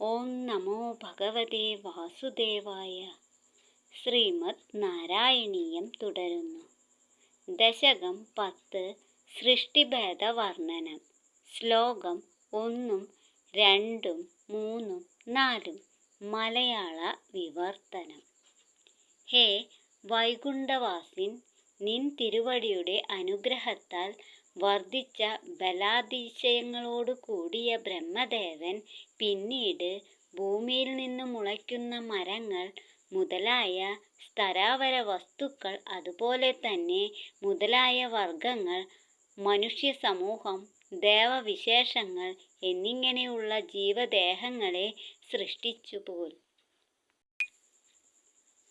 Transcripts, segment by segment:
ഓം നമോ ഭഗവതേ വാസുദേവായ. ശ്രീമദ് നാരായണീയം തുടരുന്നു. ദശകം പത്ത് സൃഷ്ടിഭേദ വർണനം ശ്ലോകം ഒന്നും രണ്ടും മൂന്നും നാലും മലയാള വിവർത്തനം. ഹേ വൈകുണ്ഠവാസിൻ നിൻ തിരുവടിയുടെ അനുഗ്രഹത്താൽ വർദ്ധിച്ച ബലാതിശയങ്ങളോടു കൂടിയ ബ്രഹ്മദേവൻ പിന്നീട് ഭൂമിയിൽ നിന്ന് മുളയ്ക്കുന്ന മരങ്ങൾ മുതലായ സ്ഥരാവര വസ്തുക്കൾ അതുപോലെ തന്നെ മുതലായ വർഗങ്ങൾ മനുഷ്യ സമൂഹം ദേവവിശേഷങ്ങൾ എന്നിങ്ങനെയുള്ള ജീവദേഹങ്ങളെ സൃഷ്ടിച്ചുപോൽ.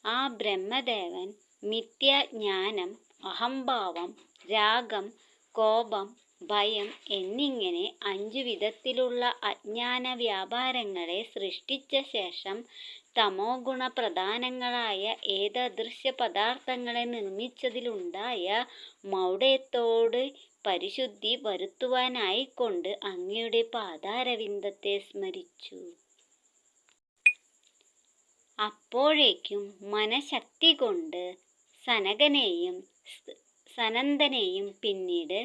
ആ ബ്രഹ്മദേവൻ മിഥ്യാജ്ഞാനം അഹംഭാവം രാഗം കോപം ഭയം എന്നിങ്ങനെ അഞ്ചു വിധത്തിലുള്ള അജ്ഞാന വ്യാപാരങ്ങളെ സൃഷ്ടിച്ച ശേഷം തമോ ഗുണപ്രധാനങ്ങളായ ഏതദൃശ്യ പദാർത്ഥങ്ങളെ നിർമ്മിച്ചതിലുണ്ടായ മൗഢയത്തോട് പരിശുദ്ധി വരുത്തുവാനായിക്കൊണ്ട് അങ്ങയുടെ പാതാരവിന്ദത്തെ സ്മരിച്ചു. അപ്പോഴേക്കും മനഃശക്തി കൊണ്ട് സനകനെയും സനന്ദനെയും പിന്നീട്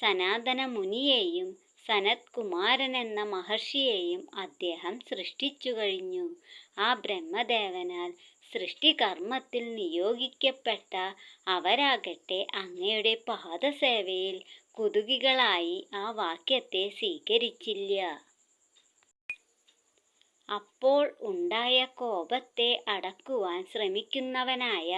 സനാതന മുനിയെയും സനത് കുമാരൻ എന്ന മഹർഷിയെയും അദ്ദേഹം സൃഷ്ടിച്ചു കഴിഞ്ഞു. ആ ബ്രഹ്മദേവനാൽ സൃഷ്ടികർമ്മത്തിൽ നിയോഗിക്കപ്പെട്ട അവരാകട്ടെ അങ്ങയുടെ പാദസേവയിൽ കുതുകികളായി ആ വാക്യത്തെ സ്വീകരിച്ചില്ല. അപ്പോൾ ഉണ്ടായ കോപത്തെ അടക്കുവാൻ ശ്രമിക്കുന്നവനായ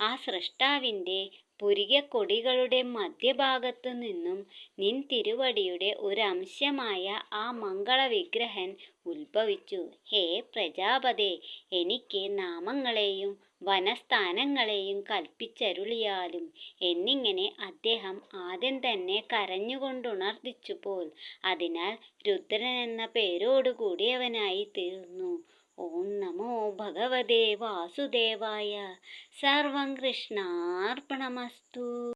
ആ സൃഷ്ടാവിന്റെ പുരികക്കൊടികളുടെ മധ്യഭാഗത്തു നിന്നും നിൻ തിരുവടിയുടെ ഒരംശമായ ആ മംഗളവിഗ്രഹൻ ഉത്ഭവിച്ചു. ഹേ പ്രജാപതേ എനിക്ക് നാമങ്ങളെയും വനസ്ഥാനങ്ങളെയും കൽപ്പിച്ചരുളിയാലും എന്നിങ്ങനെ അദ്ദേഹം ആദ്യം തന്നെ കരഞ്ഞുകൊണ്ടുണർത്തിച്ചു പോൽ അതിനാൽ രുദ്രൻ എന്ന പേരോടുകൂടിയവനായി തീർന്നു. ॐ नमो भगवते वासुदेवाय. सर्वं कृष्णार्पणमस्तु.